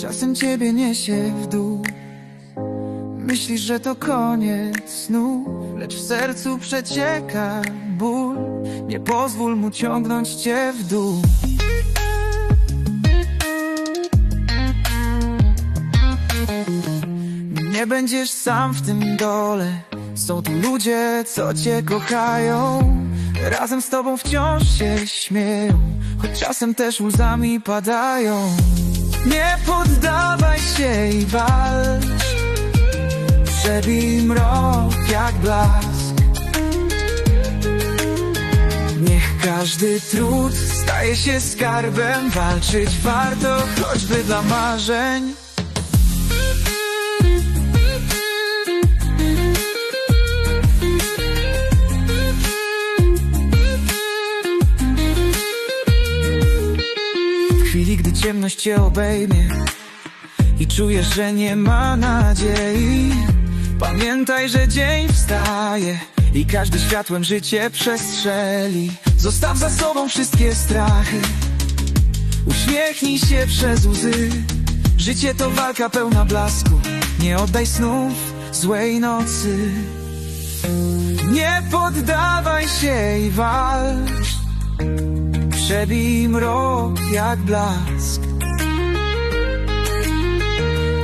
Czasem ciebie niesie w dół. Myślisz, że to koniec snów Lecz w sercu przecieka ból. Nie pozwól mu ciągnąć cię w dół. Nie będziesz sam w tym dole. Są tu ludzie, co cię kochają. Razem z tobą wciąż się śmieją Choć czasem też łzami padają. Nie poddawaj się i walcz Przebij mrok jak blask. Niech każdy trud staje się skarbem Walczyć warto, choćby dla marzeń. W chwili, gdy ciemność cię obejmie I czujesz, że nie ma nadziei. Pamiętaj, że dzień wstaje I każdy światłem życie przestrzeli. Zostaw za sobą wszystkie strachy. Uśmiechnij się przez łzy. Życie to walka pełna blasku. Nie oddaj snów złej nocy. Nie poddawaj się i walcz. Przebij mrok jak blask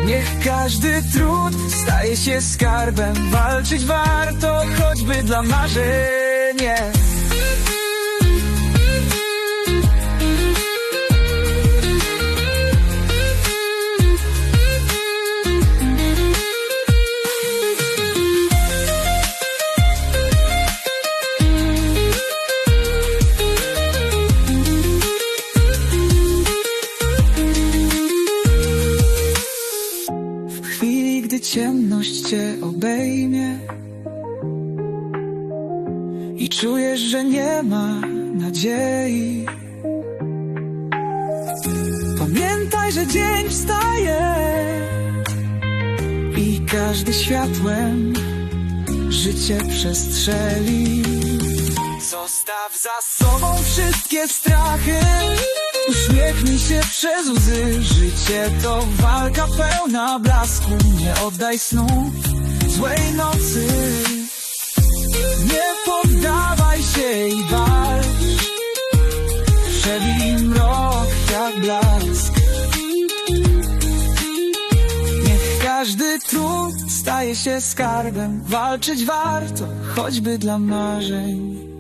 Niech każdy trud staje się skarbem. Walczyć warto, choćby dla marzenia ciemność cię obejmie. I czujesz, że nie ma nadziei. Pamiętaj, że dzień wstaje I każdy światłem życie przestrzeli. Zostaw za sobą wszystkie strachy Uśmiechnij się przez łzy. Życie to walka pełna blasku. Nie oddaj snów złej nocy. Nie poddawaj się i walcz. Przebij mrok jak blask. Niech każdy trud staje się skarbem. Walczyć warto, choćby dla marzeń